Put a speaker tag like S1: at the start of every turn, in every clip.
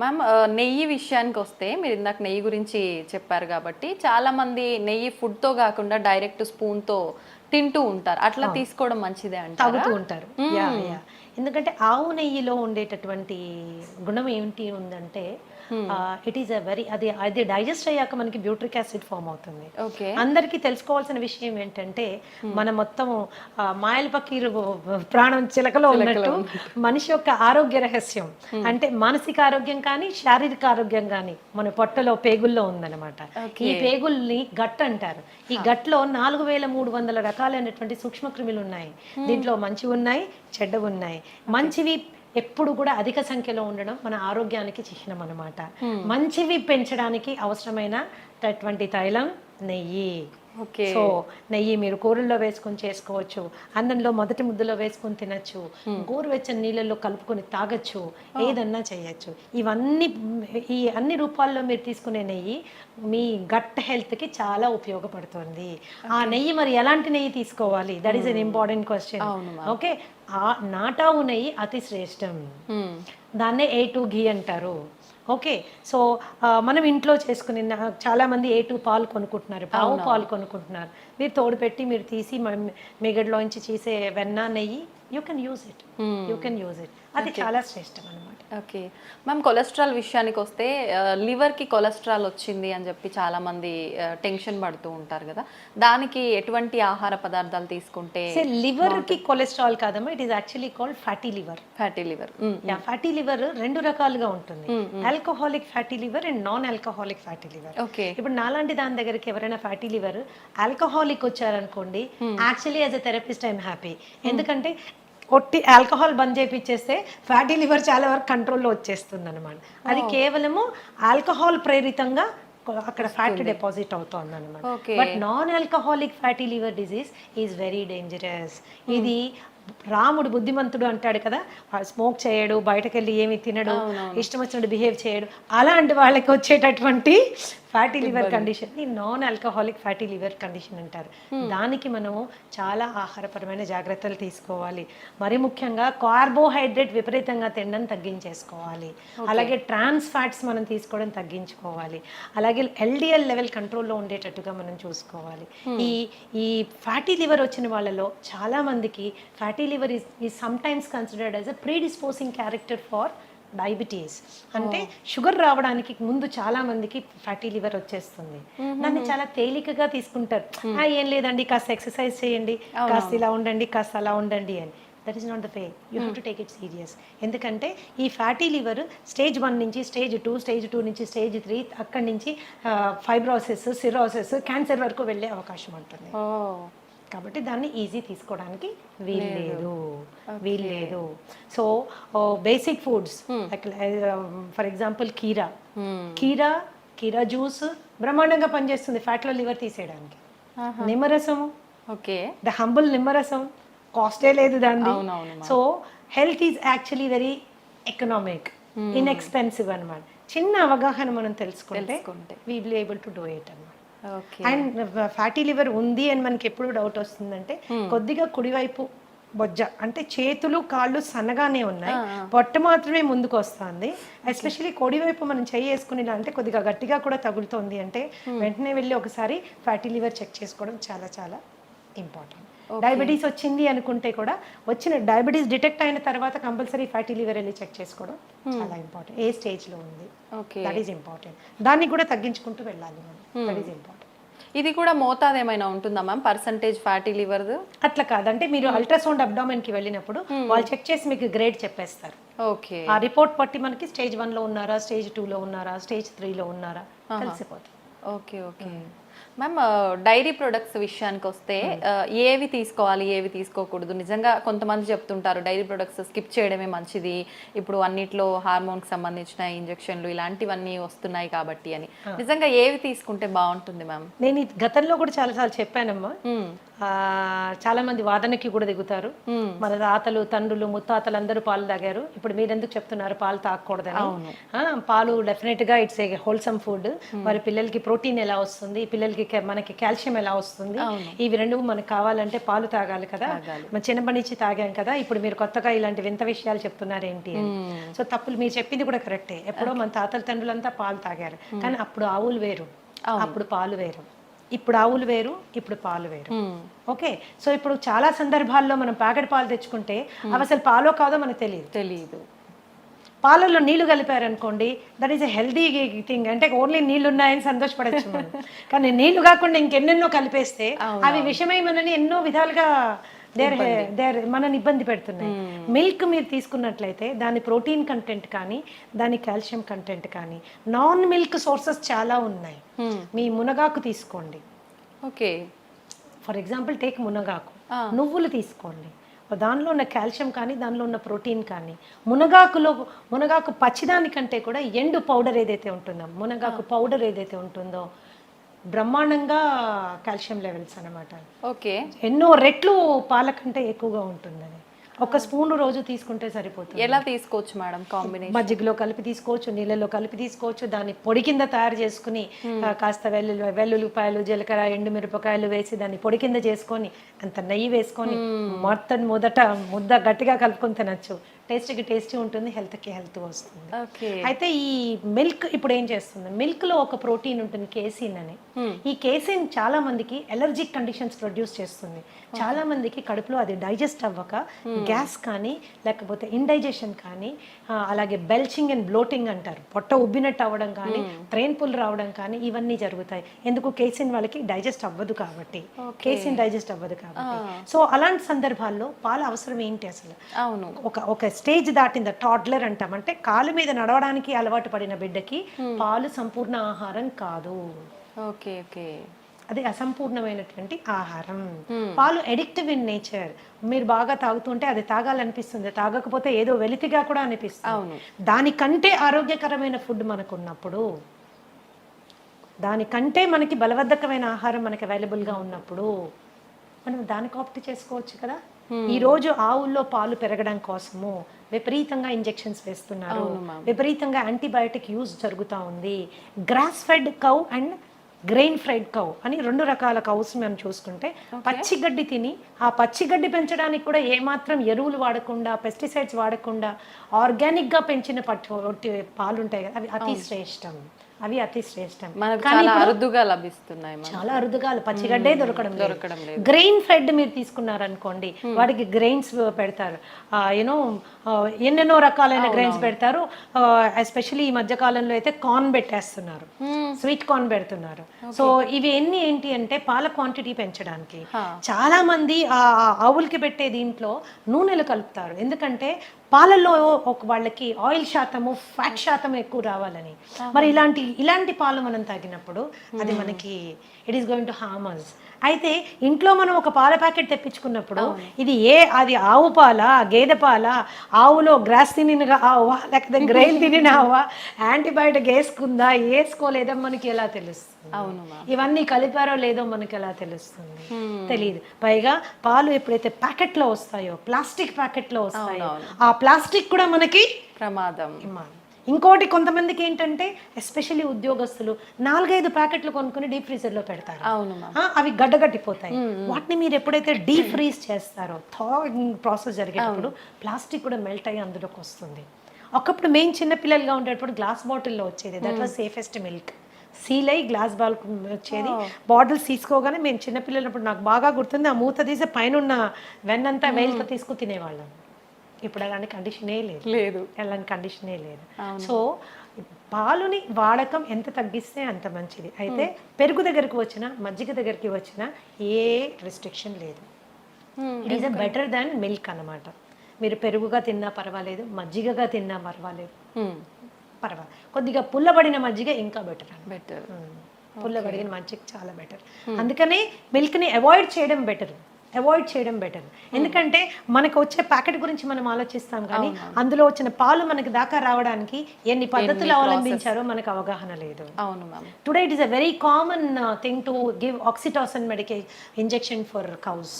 S1: Ma'am ఆ, నెయ్యి విషయానికి వస్తే మీరు ఇందాక నెయ్యి గురించి చెప్పారు కాబట్టి చాలా మంది నెయ్యి ఫుడ్తో కాకుండా డైరెక్ట్ స్పూన్తో తింటూ ఉంటారు. అట్లా తీసుకోవడం మంచిదే
S2: తాగుతూ ఉంటారు. ఎందుకంటే ఆవు నెయ్యిలో ఉండేటటువంటి గుణం ఏంటి ఉందంటే ఇట్ ఈస్ అ వెరీ అది అది డైజెస్ట్ అయ్యాక మనకి బ్యూట్రిక్ యాసిడ్ ఫామ్ అవుతుంది.
S1: ఓకే
S2: అందరికీ తెలుసుకోవాల్సిన విషయం ఏంటంటే మన మొత్తం మాయల పకీరు ప్రాణం చిలకలో ఉన్నట్టు మనిషి యొక్క ఆరోగ్య రహస్యం. అంటే మానసిక ఆరోగ్యం కానీ శారీరక ఆరోగ్యం కానీ మన పొట్టలో పేగుల్లో ఉందన్నమాట. ఈ పేగుల్ని గట్ అంటారు. ఈ గట్లో నాలుగు వేల మూడు వందల రకాలైనటువంటి సూక్ష్మక్రిములు ఉన్నాయి. దీంట్లో మంచివి ఉన్నాయి చెడ్డవి ఉన్నాయి. మంచివి ఎప్పుడు కూడా అధిక సంఖ్యలో ఉండడం మన ఆరోగ్యానికి చిహ్నం అన్నమాట. మంచివి పెంచడానికి అవసరమైనటువంటి తైలం నెయ్యి. సో నెయ్యి మీరు కూరల్లో వేసుకొని చేసుకోవచ్చు అన్నంలో మొదటి ముద్దలో వేసుకొని తినచ్చు గోరువెచ్చని నీళ్ళల్లో కలుపుకొని తాగొచ్చు ఏదన్నా చేయొచ్చు. ఇవన్నీ ఈ అన్ని రూపాల్లో మీరు తీసుకునే నెయ్యి మీ గట్ హెల్త్కి చాలా ఉపయోగపడుతుంది. ఆ నెయ్యి మరి ఎలాంటి నెయ్యి తీసుకోవాలి? That is an important question okay. ఆ నాటావు నెయ్యి అతి శ్రేష్టం. దాన్నే ఏ టూ ఘీ అంటారు. ఓకే. సో మనం ఇంట్లో చేసుకుని నా- చాలా మంది ఏ టూ పాలు కొనుక్కుంటున్నారు పావు పాలు కొనుక్కుంటున్నారు. మీరు తోడు పెట్టి మీరు తీసి మిగడ్లోంచి చేసే వెన్న నెయ్యి you can use it. You can use it. అది చాలా శ్రేష్టం అనమాట
S1: ఓకే. మ్యామ్ కొలెస్ట్రాల్ విషయానికి వస్తే ఆ, liver కి కొలెస్ట్రాల్ వచ్చింది అని చెప్పి చాలా మంది ఆ, టెన్షన్ పడుతూ ఉంటారు కదా. దానికి ఎటువంటి ఆహార పదార్థాలు తీసుకుంటే
S2: లివర్కి కొలెస్ట్రాల్ కాదమ్మా it is actually called fatty liver.
S1: Fatty liver.
S2: Fatty liver రెండు రకాలుగా ఉంటుంది. Alcoholic fatty liver and non alcoholic fatty liver.
S1: Okay.
S2: ఇప్పుడు నాలాంటి దాని దగ్గరికి ఎవరైనా ఫ్యాటీ లివర్ ఆల్కహాలిక్ వచ్చారనుకోండి actually as a therapist I'm happy. ఎందుకంటే ఒట్టి ఆల్కహాల్ బంద్ చేపిచ్చేస్తే ఫ్యాటీ లివర్ చాలా వరకు కంట్రోల్లో వచ్చేస్తుంది అనమాట అది కేవలము ఆల్కహాల్ ప్రేరితంగా అక్కడ ఫ్యాట్ డిపాజిట్ అవుతుంది అనమాట. But non alcoholic fatty liver disease is very dangerous. ఇది రాముడు బుద్ధిమంతుడు అంటాడు కదా స్మోక్ చేయడు బయటకు వెళ్ళి ఏమి తినడు ఇష్టం వచ్చినట్టు బిహేవ్ చేయడు. అలాంటి వాళ్ళకి వచ్చేటటువంటి fatty liver కండిషన్ని non alcoholic fatty liver condition అంటారు. దానికి మనము చాలా ఆహారపరమైన జాగ్రత్తలు తీసుకోవాలి. మరి ముఖ్యంగా కార్బోహైడ్రేట్ విపరీతంగా తినడం తగ్గించేసుకోవాలి. అలాగే ట్రాన్స్ ఫ్యాట్స్ మనం తీసుకోవడం తగ్గించుకోవాలి. అలాగే ఎల్డిఎల్ లెవెల్ కంట్రోల్లో ఉండేటట్టుగా మనం చూసుకోవాలి. ఈ ఈ ఫ్యాటీ లివర్ వచ్చిన వాళ్ళలో చాలా మందికి ఫ్యాటీ లివర్ ఇస్ ఈ sometimes considered as a predisposing character for diabetes. అంటే షుగర్ రావడానికి ముందు చాలా మందికి ఫ్యాటీ లివర్ వచ్చేస్తుంది. దాన్ని చాలా తేలికగా తీసుకుంటారు. "ఆ, ఏం లేదండి కాస్త ఎక్సర్సైజ్ చేయండి కాస్త ఇలా ఉండండి కాస్త అలా ఉండండి అని. That is not the way you have to take it serious ఎందుకంటే ఈ ఫ్యాటీ లివర్ స్టేజ్ వన్ నుంచి స్టేజ్ టూ స్టేజ్ టూ నుంచి స్టేజ్ త్రీ అక్కడి నుంచి ఫైబ్రోసిస్ సిరోసిస్ క్యాన్సర్ వరకు వెళ్ళే అవకాశం ఉంటుంది. కాబట్టి దాన్ని ఈజీ తీసుకోవడానికి వీల్లేదు వీల్లేదు so basic foods for example కీరా కీరా కీరా జ్యూస్ బ్రహ్మాండంగా పనిచేస్తుంది ఫ్యాట్లో లివర్ తీసేయడానికి. నిమ్మరసము
S1: ఓకే.
S2: ద హంబుల్ నిమ్మరసం. కాస్టే లేదు దాన్ని so health is actually very economic inexpensive అన్నమాట. చిన్న అవగాహన మనం తెలుసుకుంటే. We will able to do it అన్నమాట.
S1: ఓకే
S2: అండ్ ఫ్యాటీ లివర్ ఉంది అని మనకి ఎప్పుడు డౌట్ వస్తుందంటే కొద్దిగా కుడివైపు బొజ్జ అంటే చేతులు కాళ్ళు సన్నగానే ఉన్నాయి. పొట్ట మాత్రమే ముందుకు వస్తుంది. ఎస్పెషల్లీ కుడివైపు మనం చేయి వేసుకుని ఇలా అంటే కొద్దిగా గట్టిగా కూడా తగులుతోంది అంటే వెంటనే వెళ్ళి ఒకసారి ఫ్యాటీ లివర్ చెక్ చేసుకోవడం చాలా చాలా ఇంపార్టెంట్ డయాబెటీస్ వచ్చింది అనుకుంటే కూడా వచ్చిన డయాబెటీస్ డిటెక్ట్ అయిన తర్వాత కంపల్సరీ ఫ్యాటీ లివర్ వెళ్ళి చెక్ చేసుకోవడం చాలా ఇంపార్టెంట్ ఏ స్టేజ్లో ఉంది?
S1: ఓకే
S2: దట్ ఈస్ ఇంపార్టెంట్ దాన్ని కూడా తగ్గించుకుంటూ వెళ్ళాలి మనం. దట్ ఈస్ ఇంపార్టెంట్
S1: ఇది కూడా మోతాదు ఏమైనా ఉంటుందా మ్యామ్ పర్సంటేజ్ ఫ్యాటీ లివర్ది
S2: అట్లా కాదంటే మీరు అల్ట్రాసౌండ్ అబ్డామెన్కి వెళ్ళినప్పుడు వాళ్ళు చెక్ చేసి మీకు గ్రేడ్ చెప్పేస్తారు.
S1: ఓకే
S2: ఆ రిపోర్ట్ బట్టి మనకి స్టేజ్ వన్లో ఉన్నారా స్టేజ్ టూ లో ఉన్నారా స్టేజ్ త్రీ లో ఉన్నారా తెలిసిపోతుంది
S1: okay okay ma'am dairy products విషయానికి వస్తే ఆ, ఏవి తీసుకోవాలి ఏవి తీసుకోకూడదు? నిజంగా కొంతమంది చెప్తుంటారు డైరీ ప్రొడక్ట్స్ స్కిప్ చేయడమే మంచిది. ఇప్పుడు అన్నిట్లో హార్మోన్కి సంబంధించిన ఇంజెక్షన్లు ఇలాంటివన్నీ వస్తున్నాయి కాబట్టి అని. నిజంగా ఏవి తీసుకుంటే బాగుంటుంది మ్యామ్
S2: నేను గతంలో కూడా చాలాసార్లు చెప్పానమ్మా. ఆ, చాలా మంది వాదనకి కూడా దిగుతారు. మన తాతలు తండ్రులు ముత్తాతలు అందరూ పాలు తాగారు. ఇప్పుడు మీరు ఎందుకు చెప్తున్నారు పాలు తాగకూడదని? పాలు డెఫినెట్గా ఇట్స్ ఏ హోల్సమ్ ఫుడ్ మరి పిల్లలకి ప్రోటీన్ ఎలా వస్తుంది? పిల్లలకి పిల్లలకి మనకి కాల్షియం ఎలా వస్తుంది? ఇవి రెండు మనకు కావాలంటే పాలు తాగాలి కదా? మన చిన్నప్పటి నుంచి తాగాం కదా? ఇప్పుడు మీరు కొత్తగా ఇలాంటి వింత విషయాలు చెప్తున్నారు ఏంటి సో తప్పులు మీరు చెప్పింది కూడా కరెక్టే. ఎప్పుడో మన తాతల తండ్రులంతా పాలు తాగారు. కానీ అప్పుడు ఆవులు వేరు. అప్పుడు పాలు వేరు. ఇప్పుడు ఆవులు వేరు ఇప్పుడు పాలు వేరు. ఓకే. సో ఇప్పుడు చాలా సందర్భాల్లో మనం ప్యాకెట్ పాలు తెచ్చుకుంటే అవి అసలు పాలో కాదో మనకు తెలియదు.
S1: తెలియదు
S2: పాలల్లో నీళ్ళు కలిపారు అనుకోండి that is a healthy thing అంటే ఓన్లీ నీళ్ళు ఉన్నాయని సంతోషపడచ్చు మనం. కానీ నీళ్ళు కాకుండా ఇంకెన్నెన్నో కలిపేస్తే అవి విషమై మనని ఎన్నో విధాలుగా దేర్ దేర్ మనని ఇబ్బంది పెడుతున్నాయి. మిల్క్ మీరు తీసుకున్నట్లయితే దాని ప్రోటీన్ కంటెంట్ కానీ దాని కాల్షియం కంటెంట్ కానీ నాన్ మిల్క్ సోర్సెస్ చాలా ఉన్నాయి. మీ మునగాకు తీసుకోండి.
S1: ఓకే.
S2: ఫర్ ఎగ్జాంపుల్ టేక్ మునగాకు. నువ్వులు తీసుకోండి. దానిలో ఉన్న కాల్షియం కానీ దానిలో ఉన్న ప్రోటీన్ కానీ మునగాకులో మునగాకు పచ్చిదానికంటే కూడా ఎండు పౌడర్ ఏదైతే ఉంటుందో మునగాకు పౌడర్ ఏదైతే ఉంటుందో బ్రహ్మాండంగా కాల్షియం లెవెల్స్ అన్నమాట.
S1: ఓకే.
S2: ఎన్నో రెట్లు పాల కంటే ఎక్కువగా ఉంటుందని. ఒక స్పూన్ రోజు తీసుకుంటే సరిపోతుంది.
S1: ఎలా తీసుకోవచ్చు మేడం కాంబినేషన్?
S2: మజ్జిగలో కలిపి తీసుకోవచ్చు నీళ్ళలో కలిపి తీసుకోవచ్చు. దాన్ని పొడి కింద తయారు చేసుకుని కాస్త వెల్లుల్లి వెల్లుల్లిపాయలు జీలకర్ర ఎండుమిరపకాయలు వేసి దాన్ని పొడి కింద చేసుకొని అంత నెయ్యి వేసుకొని మొత్తం మొదట ముద్ద గట్టిగా కలుపుకొని తినచ్చు. టేస్ట్కి టేస్టీ ఉంటుంది హెల్త్కి హెల్త్ వస్తుంది. అయితే ఈ మిల్క్ ఇప్పుడు ఏం చేస్తుంది? మిల్క్లో ఒక ప్రోటీన్ ఉంటుంది కేసిన్ అని. ఈ కేసిన్ చాలా మందికి ఎలర్జిక్ కండిషన్స్ ప్రొడ్యూస్ చేస్తుంది. చాలా మందికి కడుపులో అది డైజెస్ట్ అవ్వక గ్యాస్ కానీ లేకపోతే ఇండైజెషన్ కానీ అలాగే బెల్చింగ్ అండ్ బ్లోటింగ్ అంటారు. పొట్ట ఉబ్బినట్టు అవ్వడం కానీ ట్రైన్ పుల్ రావడం కానీ ఇవన్నీ జరుగుతాయి. ఎందుకు? కేసిన్ వాళ్ళకి డైజెస్ట్ అవ్వదు కాబట్టి. కేసిన్ డైజెస్ట్ అవ్వదు కాబట్టి. సో అలాంటి సందర్భాల్లో పాల అవసరం ఏంటి అసలు?
S1: అవును.
S2: ఒక ఒక స్టేజ్ దాటింది టాడ్లర్ అంటాం. అంటే కాలు మీద నడవడానికి అలవాటు పడిన బిడ్డకి పాలు సంపూర్ణ ఆహారం కాదు.
S1: Okay okay.
S2: అది అసంపూర్ణమైనటువంటి ఆహారం. పాలు ఎడిక్టివ్ ఇన్ నేచర్ మీరు బాగా తాగుతుంటే అది తాగాలనిపిస్తుంది. తాగకపోతే ఏదో వెలితిగా కూడా అనిపిస్తుంది. దానికంటే ఆరోగ్యకరమైన ఫుడ్ మనకు ఉన్నప్పుడు దానికంటే మనకి బలవర్ధకమైన ఆహారం మనకి అవైలబుల్గా ఉన్నప్పుడు మనం దానికి ఆప్ట్ చేసుకోవచ్చు కదా? ఈ రోజు ఆవుల్లో పాలు పెరగడం కోసము విపరీతంగా ఇంజెక్షన్స్ వేస్తున్నారు. విపరీతంగా యాంటీబయాటిక్ యూజ్ జరుగుతూ ఉంది. Grass fed cow and grain fried cow అని రెండు రకాల కౌస్ మనం చూసుకుంటే పచ్చిగడ్డి తిని ఆ పచ్చిగడ్డి పెంచడానికి కూడా ఏమాత్రం ఎరువులు వాడకుండా పెస్టిసైడ్స్ వాడకుండా ఆర్గానిక్గా పెంచిన పట్టు పాలు ఉంటాయి కదా అవి అతి శ్రేష్టం. అవి అతి శ్రేష్టం.
S1: చాలా అరుదుగా లభిస్తున్నాయి.
S2: చాలా అరుదుగా పచ్చిగడ్డే దొరకడం
S1: దొరకడం
S2: లేదు. గ్రెయిన్ ఫెడ్ మీరు తీసుకున్నారనుకోండి వాడికి గ్రెయిన్స్ పెడతారు. యూనో ఎన్నెన్నో రకాలైన గ్రెయిన్స్ పెడతారు. ఎస్పెషల్లీ ఈ మధ్య కాలంలో అయితే కార్న్ పెట్టేస్తున్నారు. స్వీట్ కార్న్ పెడుతున్నారు. సో ఇవి ఎన్ని ఏంటి అంటే పాల క్వాంటిటీ పెంచడానికి. చాలా మంది ఆ ఆవులకి పెట్టే దీంట్లో నూనెలు కలుపుతారు. ఎందుకంటే పాలల్లో ఒక వాళ్ళకి ఆయిల్ శాతము ఫ్యాట్ శాతం ఎక్కువ రావాలని. మరి ఇలాంటి ఇలాంటి పాలు మనం తాగినప్పుడు అది మనకి it is going to harm us అయితే ఇంట్లో మనం ఒక పాల ప్యాకెట్ తెప్పించుకున్నప్పుడు ఇది ఏ అది ఆవు పాల గేదె పాల ఆవులో గ్రాస్ తినిన ఆవా లేకపోతే గ్రెయిన్ తినిన ఆవా యాంటీబయాటిక్ వేసుకుందా వేసుకోలేదా మనకి ఎలా తెలుస్తుంది?
S1: అవును
S2: ఇవన్నీ కలిపారో లేదో మనకి ఎలా తెలుస్తుంది? తెలియదు పైగా పాలు ఎప్పుడైతే ప్యాకెట్లో వస్తాయో ప్లాస్టిక్ ప్యాకెట్లో వస్తాయో ఆ ప్లాస్టిక్ కూడా మనకి
S1: ప్రమాదం.
S2: ఇంకోటి కొంతమందికి ఏంటంటే ఎస్పెషల్లీ ఉద్యోగస్తులు నాలుగైదు ప్యాకెట్లు కొనుక్కొని డీప్ ఫ్రీజర్లో పెడతారు.
S1: అవును
S2: అవి గడ్డగట్టిపోతాయి. వాటిని మీరు ఎప్పుడైతే డీప్ ఫ్రీజ్ చేస్తారో థా ప్రాసెస్ జరిగేటప్పుడు ప్లాస్టిక్ కూడా మెల్ట్ అయ్యి అందులోకి వస్తుంది. ఒకప్పుడు మేము చిన్న పిల్లలుగా ఉండేటప్పుడు గ్లాస్ బాటిల్లో వచ్చేది. That was safest milk seal అయ్యి గ్లాస్ బాల్ వచ్చేది. బాటిల్స్ తీసుకోగానే మేము చిన్నపిల్లలప్పుడు నాకు బాగా గుర్తుంది ఆ మూత తీసి పైన ఉన్న వెన్నంతా వేలుతో తీసుకు తినేవాళ్ళం. ఇప్పుడు అలాంటి కండిషనే లేదు.
S1: లేదు.
S2: అలాంటి కండిషనే లేదు. సో పాలుని వాడకం ఎంత తగ్గిస్తే అంత మంచిది. అయితే పెరుగు దగ్గరికి వచ్చినా మజ్జిగ దగ్గరికి వచ్చినా ఏ రెస్ట్రిక్షన్ లేదు. It is a better than milk అన్నమాట. మీరు పెరుగుగా తిన్నా పర్వాలేదు మజ్జిగగా తిన్నా పర్వాలేదు. పర్వాలేదు. కొద్దిగా పుల్లబడిన మజ్జిగ ఇంకా బెటర్
S1: బెటర్
S2: పుల్లబడిన మజ్జిగ చాలా బెటర్ అందుకనే మిల్క్ని అవాయిడ్ చేయడం బెటర్ అవాయిడ్ చేయడం బెటర్ ఎందుకంటే మనకు వచ్చే ప్యాకెట్ గురించి మనం ఆలోచిస్తాం కానీ అందులో వచ్చిన పాలు మనకి దాకా రావడానికి ఎన్ని పద్ధతులు అవలంబించారో మనకు అవగాహన లేదు.
S1: అవును
S2: today it is a very common thing to give oxytocin medical injection for cows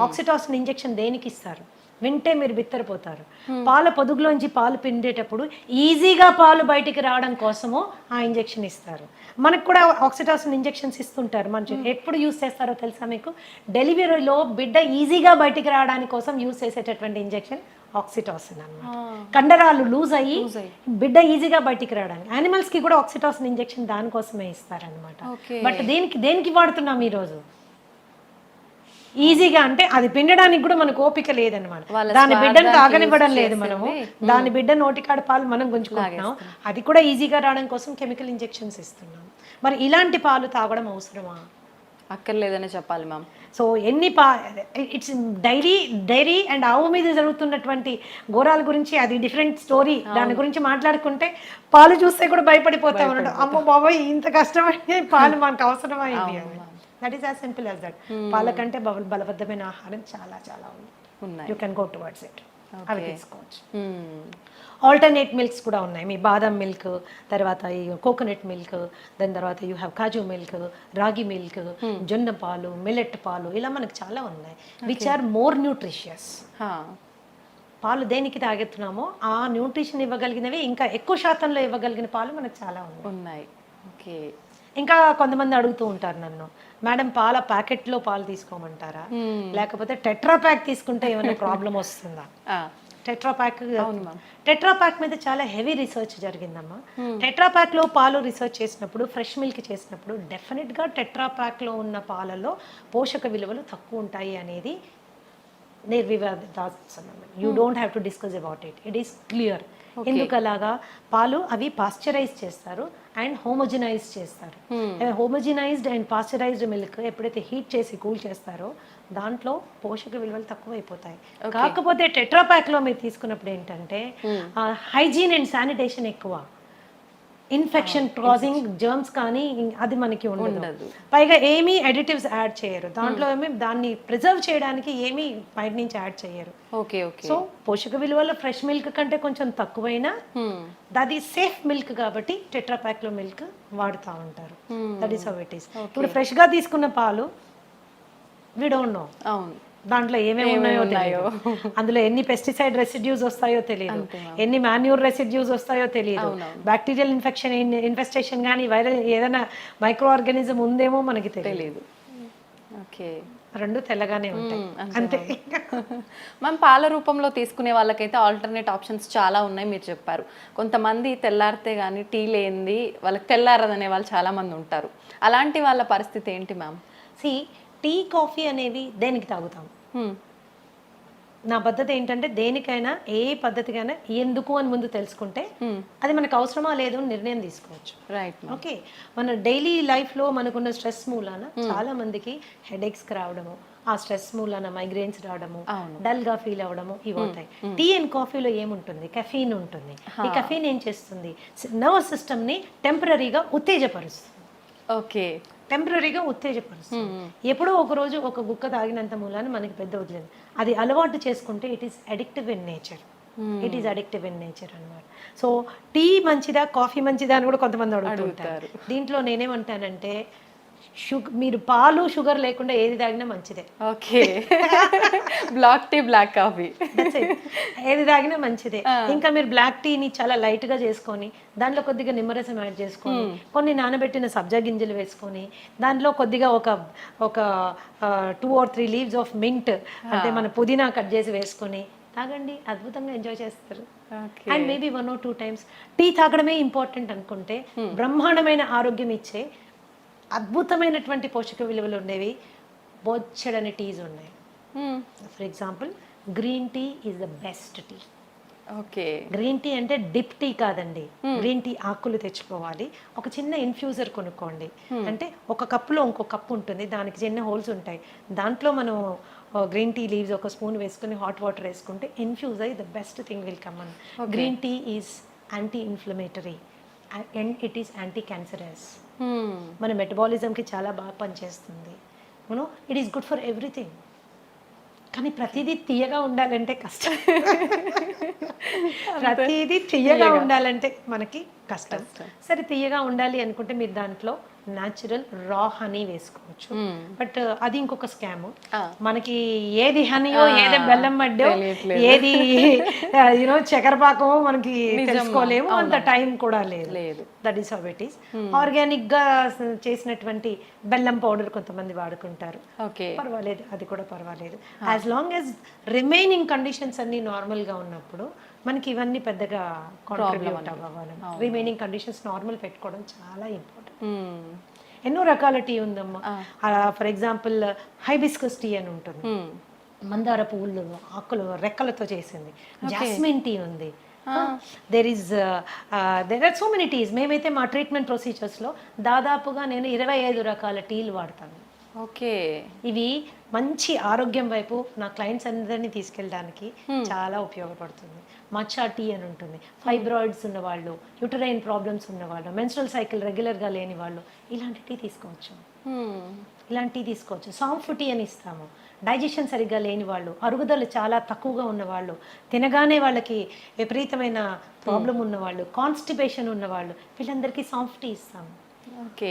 S2: oxytocin injection దేనికి ఇస్తారు? వింటే మీరు బిత్తరపోతారు. పాల పొదుగులోంచి పాలు పిండేటప్పుడు ఈజీగా పాలు బయటికి రావడం కోసము ఆ ఇంజెక్షన్ ఇస్తారు. మనకు కూడా ఆక్సిటాసిన్ ఇంజెక్షన్స్ ఇస్తుంటారు. మన ఎప్పుడు యూస్ చేస్తారో తెలుసా మీకు? డెలివరీలో బిడ్డ ఈజీగా బయటికి రావడానికి కోసం యూస్ చేసేటటువంటి ఇంజెక్షన్ ఆక్సిటాసిన్ అన్నమాట. కండరాలు లూజ్ అయ్యి బిడ్డ ఈజీగా బయటికి రావడానికి. యానిమల్స్కి కూడా ఆక్సిటాసిన్ ఇంజెక్షన్ దానికోసమే ఇస్తారనమాట. బట్ దేనికి దేనికి వాడుతున్నాం ఈరోజు? ఈజీగా అంటే అది పిండడానికి కూడా మనకు ఓపిక లేదనమాట దాని బిడ్డను తాగనివ్వడం లేదు మనము. దాని బిడ్డ నోటికాడ పాలు మనం గుంజుకుంటున్నాం. అది కూడా ఈజీగా రావడం కోసం కెమికల్ ఇంజెక్షన్స్ ఇస్తున్నాం. మరి ఇలాంటి పాలు తాగడం అవసరమా?
S1: అక్కర్లేదనే చెప్పాలి మ్యామ్.
S2: సో ఎన్ని పా ఇట్స్ డైరీ డైరీ అండ్ ఆవు మీద జరుగుతున్నటువంటి ఘోరాల గురించి అది డిఫరెంట్ స్టోరీ. దాని గురించి మాట్లాడుకుంటే పాలు చూస్తే కూడా భయపడిపోతా ఉన్నాడు అమ్మో బాబాయ్ ఇంత కష్టమైంది. పాలు మనకు అవసరమైంది that is as simple as that పాల కంటే బల బలబద్ధమైన ఆహారం చాలా చాలా ఉంది. You can go towards it అవి తీసుకోవచ్చు. ఆల్టర్నేట్ మిల్క్స్ కూడా ఉన్నాయి. మీ బాదం మిల్క్ తర్వాత ఈ కోకోనట్ మిల్క్ దాని తర్వాత you have kaju milk ragi milk జొన్న పాలు మిల్లెట్ పాలు ఇలా మనకు చాలా ఉన్నాయి. Which are more nutritious. పాలు దేనికి తాగెత్తున్నామో ఆ న్యూట్రిషన్ ఇవ్వగలిగినవి ఇంకా ఎక్కువ శాతంలో ఇవ్వగలిగిన పాలు మనకు చాలా ఉన్నాయి.
S1: ఉన్నాయి. ఓకే
S2: ఇంకా కొంతమంది అడుగుతూ ఉంటారు నన్ను మేడం పాల ప్యాకెట్లో పాలు తీసుకోమంటారా? లేకపోతే టెట్రా ప్యాక్ తీసుకుంటే ఏమైనా ప్రాబ్లం వస్తుందా. టెట్రా ప్యాక్ టెట్రా ప్యాక్ మీద చాలా హెవీ రీసెర్చ్ జరిగిందమ్మా. టెట్రా ప్యాక్లో పాలు రీసెర్చ్ చేసినప్పుడు ఫ్రెష్ మిల్క్ చేసినప్పుడు డెఫినెట్గా టెట్రా ప్యాక్లో ఉన్న పాలలో పోషక విలువలు తక్కువ ఉంటాయి అనేది నిర్వివాదాస్పదం. You don't have to discuss about it it is clear ఎందుకు అలాగా పాలు అవి పాస్చరైజ్ చేస్తారు. అండ్ హోమోజినైజ్ చేస్తారు. హోమోజినైజ్డ్ అండ్ పాస్చరైజ్డ్ మిల్క్ ఎప్పుడైతే హీట్ చేసి కూల్ చేస్తారో దాంట్లో పోషక విలువలు తక్కువ అయిపోతాయి కాకపోతే టెట్రా ప్యాక్లో మీరు తీసుకున్నప్పుడు ఏంటంటే హైజీన్ అండ్ శానిటేషన్ ఎక్కువ. ఇన్ఫెక్షన్ కాజింగ్ జర్మ్స్ కానీ అది మనకి ఉండదు. పైగా ఏమీ అడిటివ్స్ యాడ్ చేయరు. దాంట్లో ఏమీ దాన్ని ప్రిజర్వ్ చేయడానికి ఏమీ బయట నుంచి యాడ్ చేయరు.
S1: Okay okay.
S2: సో పోషక విలువల ఫ్రెష్ మిల్క్ కంటే కొంచెం తక్కువైనా. అది సేఫ్ మిల్క్ కాబట్టి టెట్రా ప్యాక్లో మిల్క్ వాడుతూ ఉంటారు. That is how it is ఇప్పుడు ఫ్రెష్గా తీసుకున్న పాలు వి డోంట్ నో
S1: అవును.
S2: దాంట్లో ఏమేమి ఉన్నాయో తెలియదు అందులో ఎన్ని పెస్టిసైడ్ రెసిడ్యూస్ వస్తాయో తెలియదు ఎన్ని మాన్యూర్ రెసిడ్యూస్ వస్తాయో తెలియదు బ్యాక్టీరియల్ ఇన్ఫెక్షన్ ఇన్ఫెస్టేషన్ కానీ వైరల్ ఏదైనా మైక్రో ఆర్గానిజం ఉందేమో మనకి తెలియదు
S1: ఓకే.
S2: రెండు తెల్లగానే ఉంటాయి. అంతే
S1: మ్యామ్ పాల రూపంలో తీసుకునే వాళ్ళకైతే ఆల్టర్నేట్ ఆప్షన్స్ చాలా ఉన్నాయి మీరు చెప్పారు. కొంతమంది తెల్లారితే కానీ టీ లేనిది వాళ్ళకి తెల్లారదనే వాళ్ళు చాలా మంది ఉంటారు. అలాంటి వాళ్ళ పరిస్థితి ఏంటి మ్యామ్
S2: సి టీ కాఫీ అనేవి దేనికి తాగుతాం. నా పద్ధతి ఏంటంటే దేనికైనా ఏ పద్ధతికైనా ఎందుకు అని ముందు తెలుసుకుంటే అది మనకు అవసరమా లేదు అని నిర్ణయం తీసుకోవచ్చు.
S1: Right
S2: okay. మన డైలీ లైఫ్లో మనకున్న స్ట్రెస్ మూలాన చాలా మందికి హెడేక్స్ రావడము ఆ స్ట్రెస్ మూలాన మైగ్రేన్స్ రావడము డల్గా ఫీల్ అవ్వడము ఇవి అవుతాయి. టీ అండ్ కాఫీలో ఏముంటుంది? కెఫీన్ ఉంటుంది. ఈ కెఫీన్ ఏం చేస్తుంది? నర్వస్ సిస్టమ్ని టెంపరీగా ఉత్తేజపరుస్తుంది.
S1: ఓకే.
S2: టెంపరీగా ఉత్తేజపరుస్తుంది. ఎప్పుడో ఒక రోజు ఒక గుక్క తాగినంత మూలాన మనకి పెద్ద వదిలేదు. అది అలవాటు చేసుకుంటే it is addictive in nature it is addictive in nature అన్నమాట. సో టీ మంచిదా కాఫీ మంచిదా అని కూడా కొంతమంది అడుగుతుంటారు దీంట్లో నేనేమంటానంటే షుగర్ మీరు పాలు షుగర్ లేకుండా ఏది తాగినా మంచిదే.
S1: Okay. Black tea black coffee.
S2: ఏది తాగినా మంచిదే. ఇంకా మీరు బ్లాక్ టీని చాలా లైట్గా చేసుకొని దాంట్లో కొద్దిగా నిమ్మరసం యాడ్ చేసుకొని కొన్ని నానబెట్టిన సబ్జా గింజలు వేసుకొని దాంట్లో కొద్దిగా ఒక ఒక two or three leaves of mint అంటే మన పుదీనా కట్ చేసి వేసుకొని తాగండి. అద్భుతంగా ఎంజాయ్ చేస్తారు. And maybe one or two times tea తాగడమే ఇంపార్టెంట్ అనుకుంటే బ్రహ్మాండమైన ఆరోగ్యం ఇచ్చే అద్భుతమైనటువంటి పోషక విలువలు ఉండేవి. బొచ్చడని టీస్ ఉన్నాయి. For example green tea is the best tea
S1: okay
S2: green tea అంటే డిప్ టీ కాదండి. గ్రీన్ టీ ఆకులు తెచ్చుకోవాలి. ఒక చిన్న ఇన్ఫ్యూజర్ కొనుక్కోండి. అంటే ఒక కప్పులో ఇంకో కప్పు ఉంటుంది. దానికి చిన్న హోల్స్ ఉంటాయి. దాంట్లో మనం గ్రీన్ టీ లీవ్స్ ఒక స్పూన్ వేసుకుని హాట్ వాటర్ వేసుకుంటే ఇన్ఫ్యూజ్ అయ్యి the best thing will come on green tea is anti inflammatory and it is anti cancerous మన మెటబాలిజంకి చాలా బాగా పనిచేస్తుంది. You know it is good for everything కానీ ప్రతిదీ తీయగా ఉండాలంటే కష్టం. ప్రతిదీ తీయగా ఉండాలంటే మనకి కష్టం. సరే తీయగా ఉండాలి అనుకుంటే మీరు దాంట్లో న్యాచురల్ రా హనీ వేసుకోవచ్చు. బట్ అది ఇంకొక స్కామ్. మనకి ఏది హనీయో ఏది బెల్లం మడ్డో ఏది యూనో చక్కెరపాకమో మనకి తెలుసుకోలేము. అంత టైం కూడా లేదు.
S1: లేదు.
S2: That is how it is ఆర్గానిక్గా చేసినటువంటి బెల్లం పౌడర్ కొంతమంది వాడుకుంటారు.
S1: ఓకే.
S2: పర్వాలేదు అది కూడా పర్వాలేదు. As long as remaining conditions అన్ని నార్మల్గా ఉన్నప్పుడు మనకి ఇవన్నీ పెద్దగా కాంట్రిబ్యూట్ అవ్వాలి. రిమైనింగ్ కండిషన్స్ నార్మల్ పెట్టుకోవడం చాలా ఇంపార్టెంట్ ఎన్నో రకాల టీ ఉందమ్మా. ఫర్ ఎగ్జాంపుల్ హైబిస్కస్ టీ అని ఉంటుంది. మందార పువ్వులు ఆకులు రెక్కలతో చేసింది. జాస్మిన్ టీ ఉంది. There is there are so many teas మేమైతే మా ట్రీట్మెంట్ ప్రొసీజర్స్లో దాదాపుగా నేను ఇరవై ఐదు రకాల టీలు వాడతాను.
S1: ఓకే.
S2: ఇవి మంచి ఆరోగ్యం వైపు నా క్లయింట్స్ అందరినీ తీసుకెళ్ళడానికి చాలా ఉపయోగపడుతుంది. మచ్చా టీ అని ఉంటుంది. ఫైబ్రాయిడ్స్ ఉన్న వాళ్ళు యూటరైన్ ప్రాబ్లమ్స్ ఉన్న వాళ్ళు మెన్స్ట్రల్ సైకిల్ రెగ్యులర్గా లేని వాళ్ళు ఇలాంటి టీ తీసుకోవచ్చు. ఇలాంటి టీ తీసుకోవచ్చు. సాంఫ్ టీ అని ఇస్తాము. డైజెషన్ సరిగ్గా లేని వాళ్ళు అరుగుదల చాలా తక్కువగా ఉన్న వాళ్ళు తినగానే వాళ్ళకి విపరీతమైన ప్రాబ్లం ఉన్న వాళ్ళు కాన్స్టిపేషన్ ఉన్న వాళ్ళు వీళ్ళందరికీ సాంఫ్ టీ ఇస్తాము
S1: okay.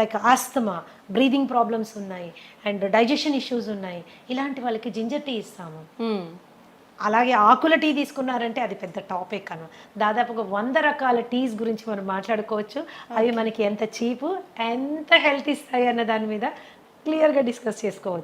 S2: Like asthma breathing problems ఉన్నాయి అండ్ డైజెషన్ ఇష్యూస్ ఉన్నాయి. ఇలాంటి వాళ్ళకి జింజర్ టీ ఇస్తాము. అలాగే ఆకుల టీ తీసుకున్నారంటే అది పెద్ద టాపిక్ అన్న దాదాపుగా వంద రకాల టీస్ గురించి మనం మాట్లాడుకోవచ్చు. అవి మనకి ఎంత చీపు ఎంత హెల్త్ ఇస్తాయి అన్న దాని మీద క్లియర్గా డిస్కస్ చేసుకోవచ్చు.